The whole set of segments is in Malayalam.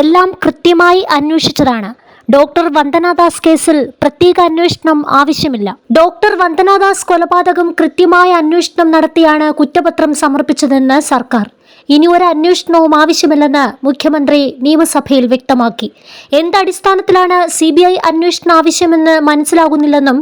എല്ലാം കൃത്യമായി അന്വേഷിച്ചതാണ്. ഡോക്ടർ വന്ദനാദാസ് കേസിൽ പ്രത്യേക അന്വേഷണം ആവശ്യമില്ല. ഡോക്ടർ വന്ദനാദാസ് കൊലപാതകം കൃത്യമായ അന്വേഷണം നടത്തിയാണ് കുറ്റപത്രം സമർപ്പിച്ചതെന്ന് സർക്കാർ. ഇനി ഒരു അന്വേഷണവും ആവശ്യമില്ലെന്ന് മുഖ്യമന്ത്രി നിയമസഭയിൽ വ്യക്തമാക്കി. എന്തടിസ്ഥാനത്തിലാണ് സി ബി ഐ അന്വേഷണം ആവശ്യമെന്ന് മനസ്സിലാകുന്നില്ലെന്നും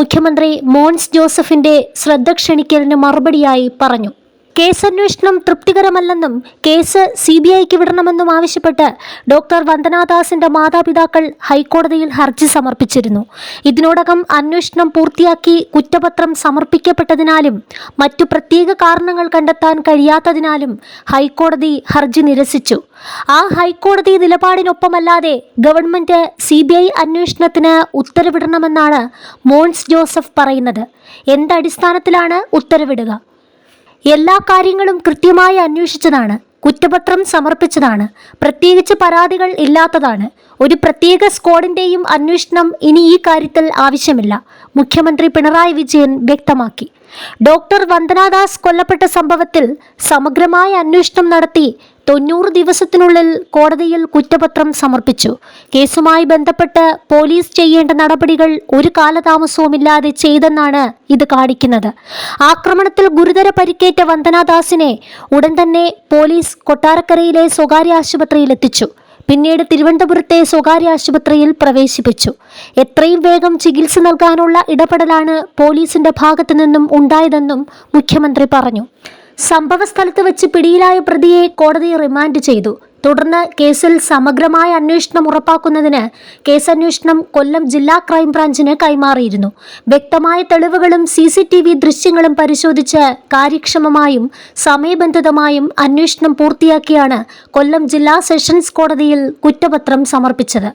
മുഖ്യമന്ത്രി മോൻസ് ജോസഫിന്റെ ശ്രദ്ധ ക്ഷണിക്കലിന് മറുപടിയായി പറഞ്ഞു. കേസന്വേഷണം തൃപ്തികരമല്ലെന്നും കേസ് സി ബി ഐക്ക് വിടണമെന്നും ആവശ്യപ്പെട്ട് ഡോക്ടർ വന്ദനാദാസിന്റെ മാതാപിതാക്കൾ ഹൈക്കോടതിയിൽ ഹർജി സമർപ്പിച്ചിരുന്നു. ഇതിനോടകം അന്വേഷണം പൂർത്തിയാക്കി കുറ്റപത്രം സമർപ്പിക്കപ്പെട്ടതിനാലും മറ്റു പ്രത്യേക കാരണങ്ങൾ കണ്ടെത്താൻ കഴിയാത്തതിനാലും ഹൈക്കോടതി ഹർജി നിരസിച്ചു. ആ ഹൈക്കോടതി നിലപാടിനൊപ്പമല്ലാതെ ഗവൺമെന്റ് സി ബി ഐ അന്വേഷണത്തിന് ഉത്തരവിടണമെന്നാണ് മോൺസ് ജോസഫ് പറയുന്നത്. എന്തടിസ്ഥാനത്തിലാണ് ഉത്തരവിടുക? എല്ലാ കാര്യങ്ങളും കൃത്യമായി അന്വേഷിച്ചതാണ്. കുറ്റപത്രം സമർപ്പിച്ചതാണ്. പ്രത്യേകിച്ച് പരാതികൾ ഇല്ലാത്തതാണ്. ഒരു പ്രത്യേക സ്ക്വാഡിന്റെയും അന്വേഷണം ഇനി ഈ കാര്യത്തിൽ ആവശ്യമില്ല മുഖ്യമന്ത്രി പിണറായി വിജയൻ വ്യക്തമാക്കി. ഡോക്ടർ വന്ദനാദാസ് കൊല്ലപ്പെട്ട സംഭവത്തിൽ സമഗ്രമായ അന്വേഷണം നടത്തി തൊണ്ണൂറ് ദിവസത്തിനുള്ളിൽ കോടതിയിൽ കുറ്റപത്രം സമർപ്പിച്ചു. കേസുമായി ബന്ധപ്പെട്ട് പോലീസ് ചെയ്യേണ്ട നടപടികൾ ഒരു കാലതാമസവുമില്ലാതെ ചെയ്തെന്നാണ് ഇത് കാണിക്കുന്നത്. ആക്രമണത്തിൽ ഗുരുതര പരിക്കേറ്റ വന്ദനാദാസിനെ ഉടൻ തന്നെ പോലീസ് കൊട്ടാരക്കരയിലെ സ്വകാര്യ ആശുപത്രിയിൽ എത്തിച്ചു. പിന്നീട് തിരുവനന്തപുരത്തെ സ്വകാര്യ ആശുപത്രിയിൽ പ്രവേശിപ്പിച്ചു. എത്രയും വേഗം ചികിത്സ നൽകാനുള്ള ഇടപെടലാണ് പോലീസിന്റെ ഭാഗത്തു നിന്നും ഉണ്ടായതെന്നും മുഖ്യമന്ത്രി പറഞ്ഞു. സംഭവ സ്ഥലത്ത് വെച്ച് പിടിയിലായ പ്രതിയെ കോടതി റിമാൻഡ് ചെയ്തു. തുടർന്ന് കേസിൽ സമഗ്രമായ അന്വേഷണം ഉറപ്പാക്കുന്നതിന് കേസന്വേഷണം കൊല്ലം ജില്ലാ ക്രൈംബ്രാഞ്ചിന് കൈമാറിയിരുന്നു. വ്യക്തമായ തെളിവുകളും സി സി ടി വി ദൃശ്യങ്ങളും പരിശോധിച്ച് കാര്യക്ഷമമായും സമയബന്ധിതമായും അന്വേഷണം പൂർത്തിയാക്കിയാണ് കൊല്ലം ജില്ലാ സെഷൻസ് കോടതിയിൽ കുറ്റപത്രം സമർപ്പിച്ചത്.